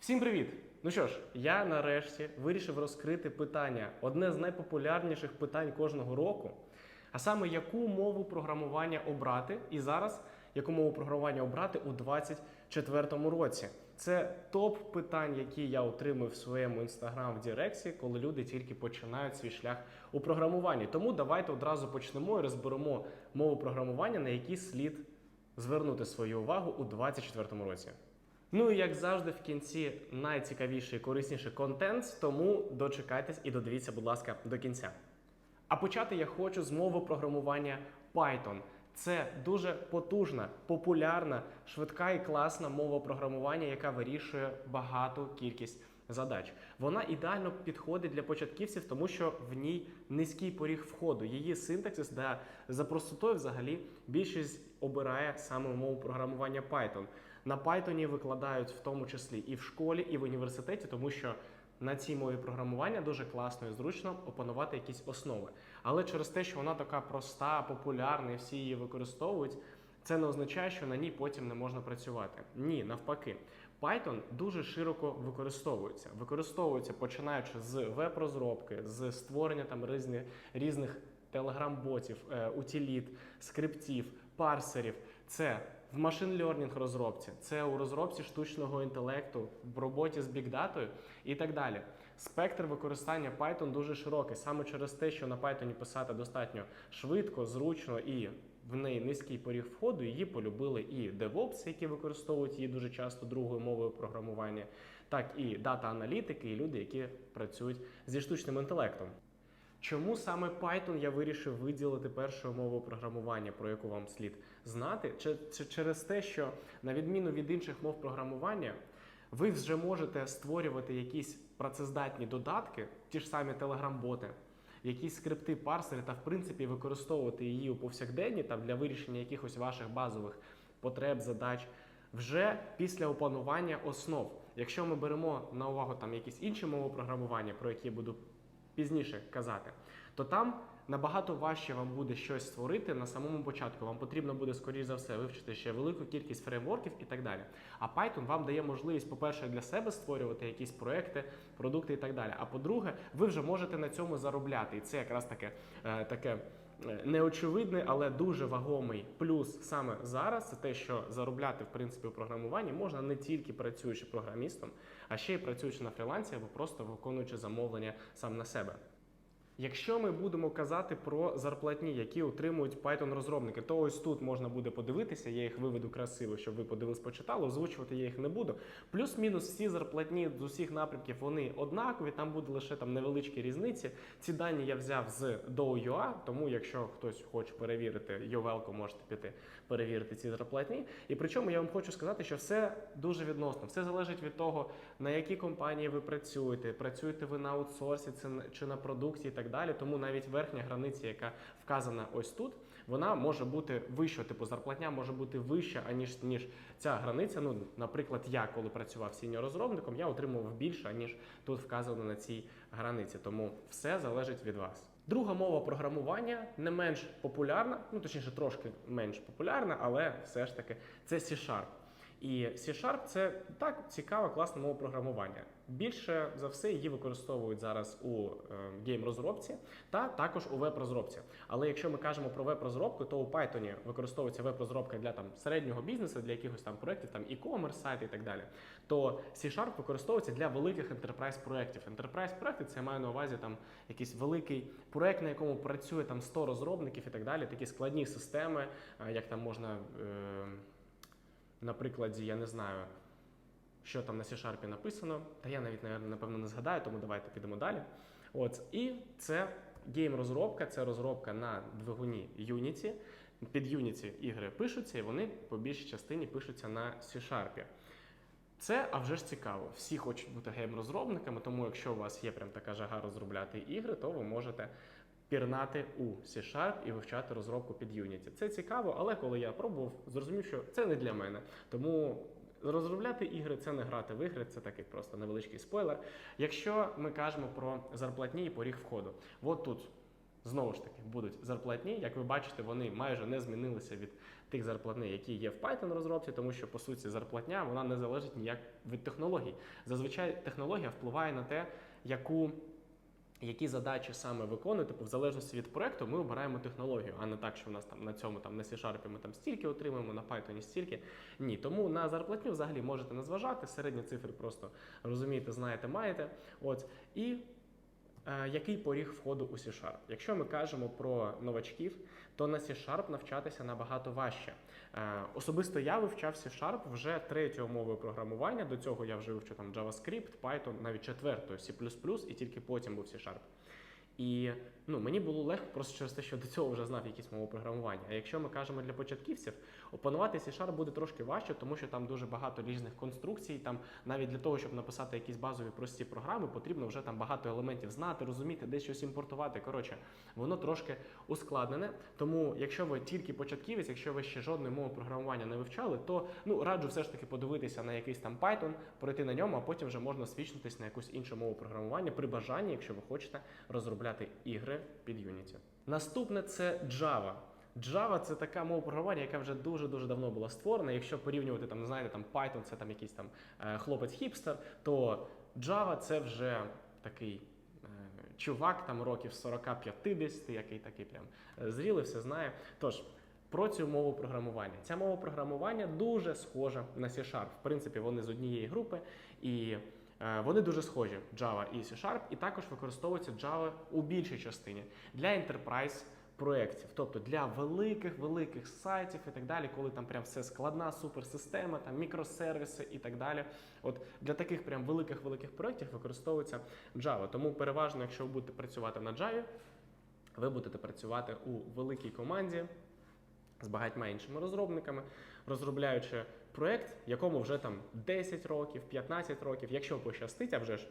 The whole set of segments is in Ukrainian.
Всім привіт! Ну що ж, я нарешті вирішив розкрити питання, одне з найпопулярніших питань кожного року, а саме яку мову програмування обрати, і зараз яку мову програмування обрати у 2024 році. Це топ питань, які я отримую в своєму інстаграм в Дірексі, коли люди тільки починають свій шлях у програмуванні. Тому давайте одразу почнемо і розберемо мову програмування, на які слід звернути свою увагу у 2024 році. Ну і як завжди, в кінці найцікавіший і корисніший контент, тому дочекайтесь і додивіться, будь ласка, до кінця. А почати я хочу з мови програмування Python. Це дуже потужна, популярна, швидка і класна мова програмування, яка вирішує багату кількість задач. Вона ідеально підходить для початківців, тому що в ній низький поріг входу. Її синтаксис да, за простотою взагалі більшість обирає саме мову програмування Python. На Python викладають в тому числі і в школі, і в університеті, тому що на цій мові програмування дуже класно і зручно опанувати якісь основи. Але через те, що вона така проста, популярна, і всі її використовують, це не означає, що на ній потім не можна працювати. Ні, навпаки. Python дуже широко використовується. Використовується починаючи з веб-розробки, з створення там різних, різних телеграм-ботів, е, утиліт, скриптів, парсерів. Це в машин learning розробці, це у розробці штучного інтелекту, в роботі з бікдатою і так далі. Спектр використання Python дуже широкий, саме через те, що на Python писати достатньо швидко, зручно і в неї низький поріг входу. Її полюбили і DevOps, які використовують її дуже часто другою мовою програмування, так і дата-аналітики, і люди, які працюють зі штучним інтелектом. Чому саме Python я вирішив виділити першою мовою програмування, про яку вам слід знати? Чи, чи через те, що на відміну від інших мов програмування, ви вже можете створювати якісь працездатні додатки, ті ж самі телеграм-боти, якісь скрипти, парсери, та в принципі використовувати її у повсякденні там для вирішення якихось ваших базових потреб, задач. Вже після опанування основ. Якщо ми беремо на увагу там якісь інші мови програмування, про які я буду пізніше казати, то там набагато важче вам буде щось створити на самому початку. Вам потрібно буде, скоріш за все, вивчити ще велику кількість фреймворків і так далі. А Python вам дає можливість, по-перше, для себе створювати якісь проекти, продукти і так далі. А по-друге, ви вже можете на цьому заробляти. І це якраз таке е, таке. Е, Неочевидний, але дуже вагомий плюс саме зараз це те, що заробляти в принципі у програмуванні можна не тільки працюючи програмістом, а ще й працюючи на фрілансі або просто виконуючи замовлення сам на себе. Якщо ми будемо казати про зарплатні, які отримують Python розробники, то ось тут можна буде подивитися, я їх виведу красиво, щоб ви подивились, почитали, озвучувати я їх не буду. Плюс-мінус всі зарплатні з усіх напрямків вони однакові, там буде лише там невеличкі різниці. Ці дані я взяв з Dow.ua, тому якщо хтось хоче перевірити Йовелко, можете піти перевірити ці зарплатні. І причому я вам хочу сказати, що все дуже відносно, все залежить від того, на якій компанії ви працюєте, працюєте ви на аутсорсі чи на продукті і так далі. Тому навіть верхня границя, яка вказана ось тут, вона може бути вища, типу зарплатня може бути вища, аніж ніж ця границя. Ну, наприклад, я коли працював сіньор розробником, я отримував більше, аніж тут вказано на цій границі. Тому все залежить від вас. Друга мова програмування не менш популярна, ну точніше, трошки менш популярна, але все ж таки це C-Sharp. І C-Sharp це так цікава, класна мова програмування. Більше за все її використовують зараз у е, гейм-розробці та також у веб-розробці. Але якщо ми кажемо про веб-розробку, то у Python використовується веб-розробка для там середнього бізнесу, для якихось там проєктів, там e-commerce сайти і так далі. То C-Sharp використовується для великих enterprise проєктів. Enterprise проєкти це я маю на увазі там якийсь великий проєкт, на якому працює там 100 розробників і так далі. Такі складні системи, е, як там можна. Е, на прикладі, я не знаю, що там на C-Sharp написано, та я навіть напевно не згадаю, тому давайте підемо далі. От і це гейм-розробка, це розробка на двигуні Unity. Під Unity ігри пишуться, і вони по більшій частині пишуться на C-Sharp. Це а вже ж цікаво. Всі хочуть бути гейм-розробниками, тому якщо у вас є прям така жага розробляти ігри, то ви можете пірнати у C-Sharp і вивчати розробку під Unity. Це цікаво, але коли я пробував, зрозумів, що це не для мене. Тому розробляти ігри це не грати в ігри, це такий просто невеличкий спойлер. Якщо ми кажемо про зарплатні і поріг входу, от тут знову ж таки будуть зарплатні. Як ви бачите, вони майже не змінилися від тих зарплатні, які є в Python розробці, тому що по суті зарплатня вона не залежить ніяк від технологій. Зазвичай технологія впливає на те, яку. Які задачі саме виконує, типу, в залежності від проекту, ми обираємо технологію, а не так, що в нас там на цьому там на C-Sharp ми там стільки отримуємо, на Python стільки. Ні, тому на зарплатню взагалі можете не зважати. Середні цифри просто розумієте, знаєте, маєте. От і який поріг входу у C-Sharp? Якщо ми кажемо про новачків, то на C-Sharp навчатися набагато важче. Е, особисто я вивчав C-Sharp вже третьою мовою програмування. До цього я вже вивчив там JavaScript, Python, навіть четвертою C++, і тільки потім був C-Sharp. І ну, мені було легко просто через те, що до цього вже знав якісь мови програмування. А якщо ми кажемо для початківців, опанувати C-Sharp буде трошки важче, тому що там дуже багато різних конструкцій. Там навіть для того, щоб написати якісь базові прості програми, потрібно вже там багато елементів знати, розуміти, десь щось імпортувати. Коротше, воно трошки ускладнене. Тому, якщо ви тільки початківець, якщо ви ще жодної мови програмування не вивчали, то ну раджу все ж таки подивитися на якийсь там Python, пройти на ньому, а потім вже можна свідчитись на якусь іншу мову програмування при бажанні, якщо ви хочете розробляти ігри під Unity. Наступне це Java. Java це така мова програмування, яка вже дуже дуже давно була створена. Якщо порівнювати там, знаєте, там Python, це там якийсь там е, хлопець-хіпстер, то Java це вже такий е, чувак там років 40-50, який такий прям е, зрілий, все знає. Тож. Про цю мову програмування. Ця мова програмування дуже схожа на C-Sharp. В принципі, вони з однієї групи, і вони дуже схожі Java і C-Sharp, і також використовується Java у більшій частині для enterprise проєктів, тобто для великих великих сайтів і так далі, коли там прям все складна суперсистема, там мікросервіси і так далі. От для таких прям великих великих проєктів використовується Java. Тому переважно, якщо ви будете працювати на Java, ви будете працювати у великій команді з багатьма іншими розробниками, розробляючи проєкт, якому вже там 10 років, 15 років, якщо пощастить, а вже ж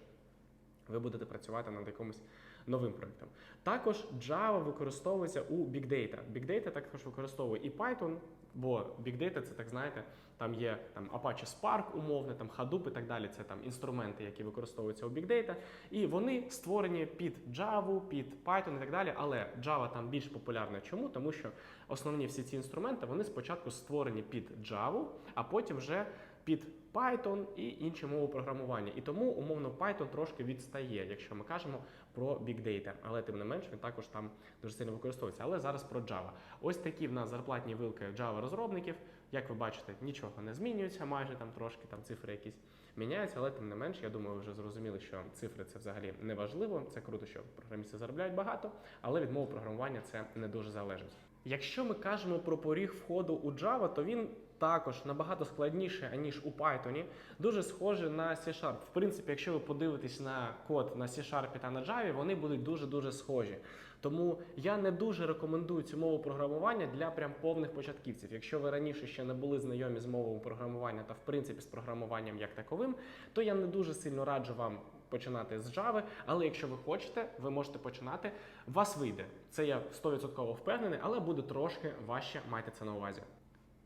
ви будете працювати над якимось новим проєктом. Також Java використовується у Big Data. Big Data також використовує і Python, бо Data це так знаєте, там є там Apache Spark умовне, там Hadoop і так далі. Це там інструменти, які використовуються у Data. І вони створені під Java, під Python і так далі. Але Java там більш популярна. Чому? Тому що основні всі ці інструменти вони спочатку створені під Java, а потім вже під Python і інші мови програмування. І тому умовно Python трошки відстає, якщо ми кажемо про Big Data. Але тим не менш він також там дуже сильно використовується. Але зараз про Java. Ось такі в нас зарплатні вилки Java розробників. Як ви бачите, нічого не змінюється, майже там трошки там цифри якісь міняються, але тим не менш, я думаю, ви вже зрозуміли, що цифри це взагалі не важливо. Це круто, що програмісти заробляють багато, але від мови програмування це не дуже залежить. Якщо ми кажемо про поріг входу у Java, то він також набагато складніше, аніж у Python, дуже схоже на C-Sharp. В принципі, якщо ви подивитесь на код на C-Sharp та на Java, вони будуть дуже-дуже схожі. Тому я не дуже рекомендую цю мову програмування для прям повних початківців. Якщо ви раніше ще не були знайомі з мовою програмування та в принципі з програмуванням як таковим, то я не дуже сильно раджу вам починати з Java, але якщо ви хочете, ви можете починати. Вас вийде. Це я 100% впевнений, але буде трошки важче, майте це на увазі.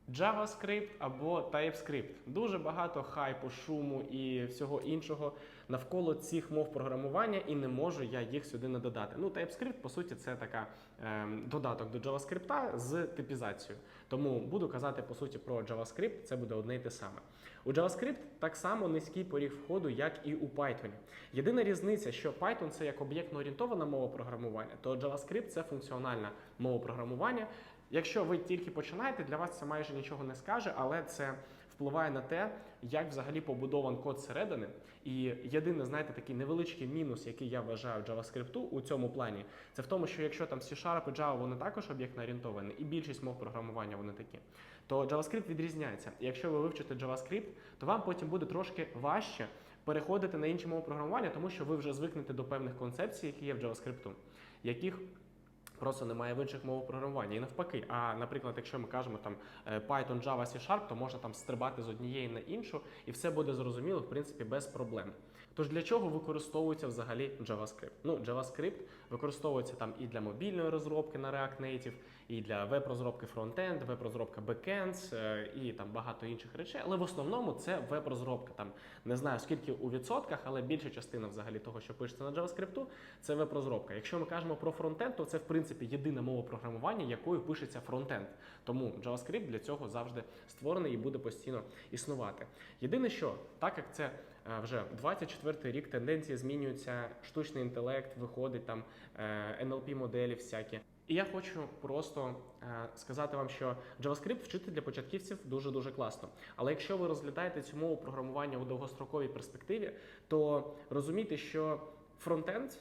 JavaScript або TypeScript. Дуже багато хайпу, шуму і всього іншого навколо цих мов програмування, і не можу я їх сюди не додати. Ну, TypeScript, по суті, це така ем, додаток до JavaScript з типізацією. Тому буду казати по суті про JavaScript, це буде одне і те саме. У JavaScript так само низький поріг входу, як і у Python. Єдина різниця, що Python це як об'єктно орієнтована мова програмування, то JavaScript це функціональна мова програмування. Якщо ви тільки починаєте, для вас це майже нічого не скаже, але це впливає на те, як взагалі побудован код середини. І єдине, знаєте, такий невеличкий мінус, який я вважаю JavaScript у цьому плані, це в тому, що якщо там C-Sharp і Java, вони також об'єктно орієнтовані, і більшість мов програмування вони такі, то JavaScript відрізняється. І якщо ви вивчите JavaScript, то вам потім буде трошки важче переходити на інші мови програмування, тому що ви вже звикнете до певних концепцій, які є в JavaScript, яких Просто немає в інших мовах програмування. І навпаки, а наприклад, якщо ми кажемо там е, Python, Java, C Sharp, то можна там стрибати з однієї на іншу, і все буде зрозуміло, в принципі, без проблем. Тож для чого використовується взагалі JavaScript? Ну, JavaScript використовується там і для мобільної розробки на React Native, і для веб-розробки фронтенд, веб-розробка бекенд, е, і там багато інших речей. Але в основному це веб-розробка. Там не знаю скільки у відсотках, але більша частина взагалі того, що пишеться на JavaScript, це веб-розробка. Якщо ми кажемо про фронтенд, то це в принципі єдина мова програмування, якою пишеться фронтенд. Тому JavaScript для цього завжди створений і буде постійно існувати. Єдине, що так як це е, вже 24 рік тенденції змінюються, штучний інтелект виходить там е, NLP моделі всякі. І я хочу просто е, сказати вам, що JavaScript вчити для початківців дуже дуже класно. Але якщо ви розглядаєте цю мову програмування у довгостроковій перспективі, то розумійте, що фронтенд.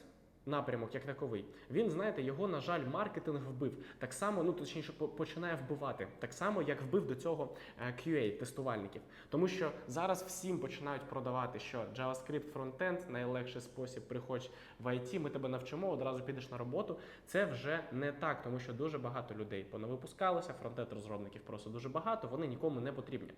Напрямок як таковий, він знаєте, його на жаль, маркетинг вбив так само, ну точніше починає вбивати, так само як вбив до цього е, QA тестувальників. Тому що зараз всім починають продавати, що JavaScript фронтенд найлегший спосіб. Приходь в IT, ми тебе навчимо, одразу підеш на роботу. Це вже не так, тому що дуже багато людей понавипускалося, фронтенд розробників просто дуже багато, вони нікому не потрібні.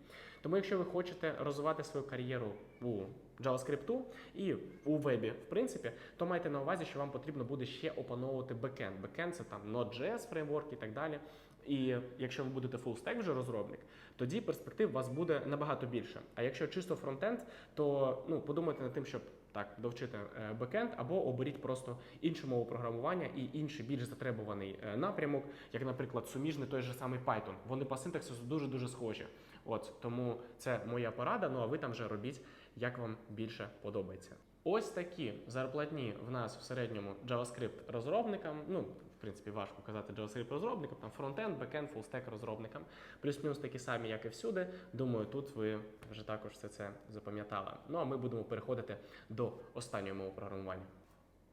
Тому, якщо ви хочете розвивати свою кар'єру у JavaScript і у вебі, в принципі, то майте на увазі, що вам потрібно буде ще опановувати бекенд. Бекенд це там Node.js фреймворк і так далі. І якщо ви будете full-stack вже розробник, тоді перспектив у вас буде набагато більше. А якщо чисто фронтенд, то ну подумайте над тим, щоб так довчити е, бекенд, або оберіть просто іншу мову програмування і інший більш затребуваний е, напрямок, як, наприклад, суміжний той же самий Python. Вони по синтаксису дуже дуже схожі. От тому це моя порада. Ну а ви там вже робіть, як вам більше подобається. Ось такі зарплатні в нас в середньому JavaScript розробникам. Ну, в принципі, важко казати JavaScript розробникам, там фронтенд, бекенд, фулстек розробникам. Плюс-мінус такі самі, як і всюди. Думаю, тут ви вже також все це запам'ятали. Ну а ми будемо переходити до останньої мови програмування.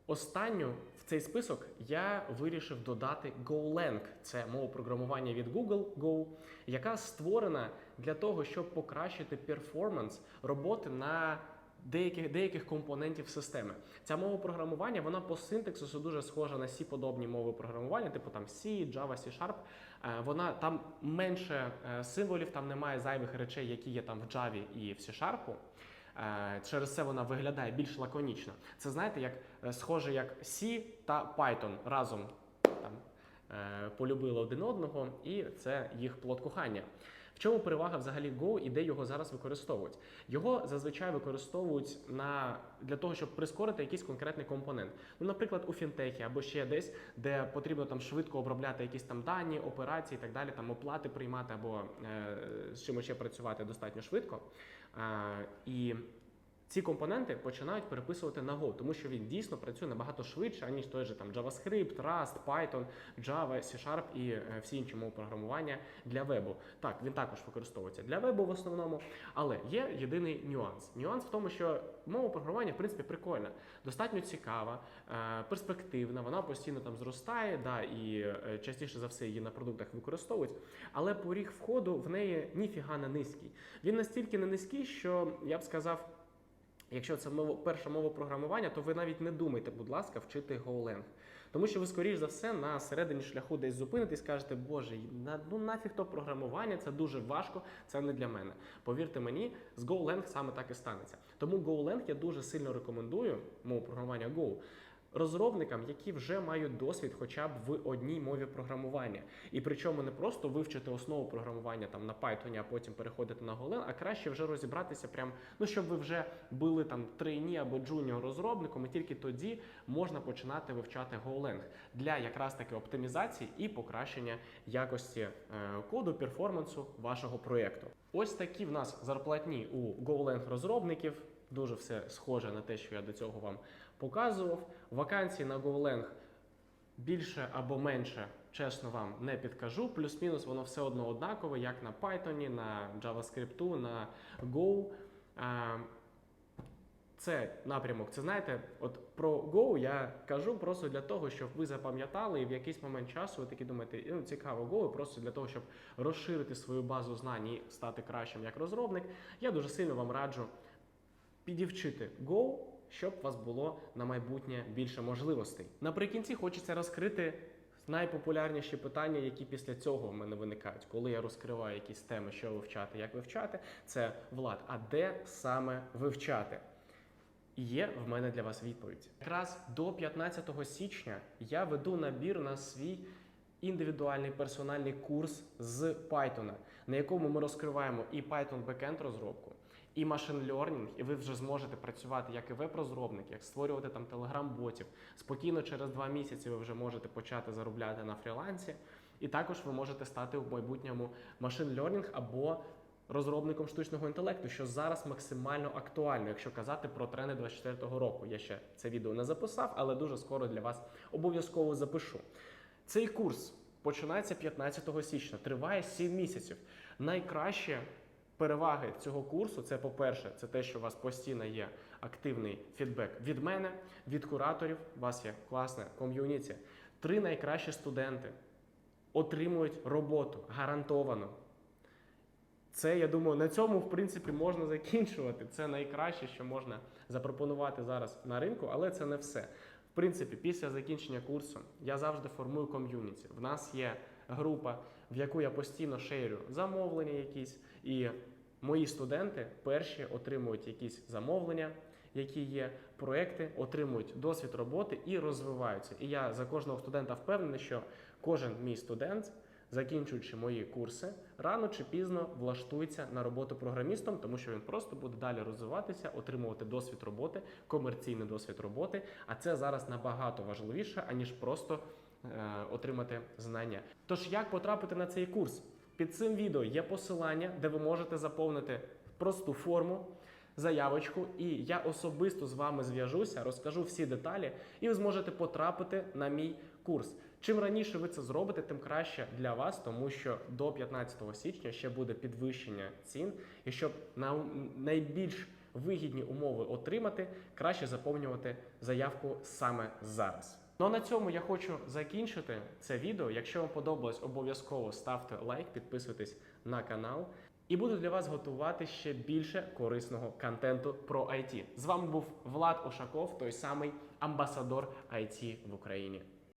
Останню в цей список я вирішив додати GoLang. Це мова програмування від Google Go, яка створена для того, щоб покращити перформанс роботи на деяких, деяких компонентів системи. Ця мова програмування вона по синтаксису дуже схожа на c подобні мови програмування, типу там C, Java, C Sharp. Е, Вона там менше е, символів, там немає зайвих речей, які є там в Java і в C Sharp. Е, Через це вона виглядає більш лаконічно. Це знаєте, як е, схоже, як C та Python разом там е, полюбили один одного, і це їх плод кохання. В чому перевага взагалі Go і де його зараз використовують? Його зазвичай використовують на для того, щоб прискорити якийсь конкретний компонент. Ну, наприклад, у фінтехі або ще десь, де потрібно там швидко обробляти якісь там дані, операції і так далі, там оплати приймати або е, з чимось ще працювати достатньо швидко. Е, і ці компоненти починають переписувати на Go, тому що він дійсно працює набагато швидше, аніж той же там JavaScript, Rust, Python, Java, C Sharp і е, всі інші мови програмування для вебу. Так, він також використовується для вебу в основному, але є єдиний нюанс. Нюанс в тому, що мова програмування в принципі прикольна, достатньо цікава, е, перспективна. Вона постійно там зростає, да, і е, частіше за все її на продуктах використовують. Але поріг входу в неї ніфіга не низький. Він настільки не низький, що я б сказав. Якщо це мова, перша мова програмування, то ви навіть не думайте, будь ласка, вчити GoLang. Тому що ви, скоріш за все, на середині шляху десь зупинитесь скажете, боже, ну нафіг то програмування, це дуже важко, це не для мене. Повірте мені, з GoLang саме так і станеться. Тому GoLang я дуже сильно рекомендую мову програмування Go. Розробникам, які вже мають досвід хоча б в одній мові програмування, і причому не просто вивчити основу програмування там на Python, а потім переходити на Golang, а краще вже розібратися, прям ну щоб ви вже були там трейні або джуніор розробником, і тільки тоді можна починати вивчати Golang для якраз таки оптимізації і покращення якості е, коду, перформансу вашого проєкту. Ось такі в нас зарплатні у Golang розробників. Дуже все схоже на те, що я до цього вам показував. Вакансій на GoLang більше або менше, чесно вам не підкажу. Плюс-мінус воно все одно однакове, як на Python, на JavaScript, на Go. Це напрямок. Це знаєте, от про Go я кажу просто для того, щоб ви запам'ятали і в якийсь момент часу ви такі думаєте, ну цікаво Go, просто для того, щоб розширити свою базу знань і стати кращим як розробник. Я дуже сильно вам раджу підівчити Go, щоб у вас було на майбутнє більше можливостей. Наприкінці хочеться розкрити Найпопулярніші питання, які після цього в мене виникають, коли я розкриваю якісь теми, що вивчати, як вивчати, це Влад, а де саме вивчати? І Є в мене для вас відповідь. Якраз до 15 січня я веду набір на свій індивідуальний персональний курс з Python, на якому ми розкриваємо і Python backend розробку, і машин learning, і ви вже зможете працювати як і веб-розробник, як створювати там телеграм-ботів. Спокійно через два місяці ви вже можете почати заробляти на фрілансі. І також ви можете стати в майбутньому машин learning або розробником штучного інтелекту, що зараз максимально актуально, якщо казати про тренди 24-го року. Я ще це відео не записав, але дуже скоро для вас обов'язково запишу. Цей курс починається 15 січня, триває 7 місяців. Найкраще переваги цього курсу це, по-перше, це те, що у вас постійно є активний фідбек від мене, від кураторів. У вас є класне ком'юніті. Три найкращі студенти отримують роботу гарантовано. Це, я думаю, на цьому в принципі можна закінчувати. Це найкраще, що можна запропонувати зараз на ринку, але це не все. В принципі, після закінчення курсу я завжди формую ком'юніті. В нас є група, в яку я постійно шерю замовлення якісь, і мої студенти перші отримують якісь замовлення, які є проекти, отримують досвід роботи і розвиваються. І я за кожного студента впевнений, що кожен мій студент, закінчуючи мої курси, рано чи пізно влаштується на роботу програмістом, тому що він просто буде далі розвиватися, отримувати досвід роботи, комерційний досвід роботи. А це зараз набагато важливіше, аніж просто е, отримати знання. Тож, як потрапити на цей курс? Під цим відео є посилання, де ви можете заповнити просту форму. Заявочку, і я особисто з вами зв'яжуся, розкажу всі деталі, і ви зможете потрапити на мій курс. Чим раніше ви це зробите, тим краще для вас, тому що до 15 січня ще буде підвищення цін, і щоб на найбільш вигідні умови отримати, краще заповнювати заявку саме зараз. Ну а на цьому я хочу закінчити це відео. Якщо вам подобалось, обов'язково ставте лайк, підписуйтесь на канал. І буду для вас готувати ще більше корисного контенту про IT. З вами був Влад Ошаков, той самий амбасадор IT в Україні.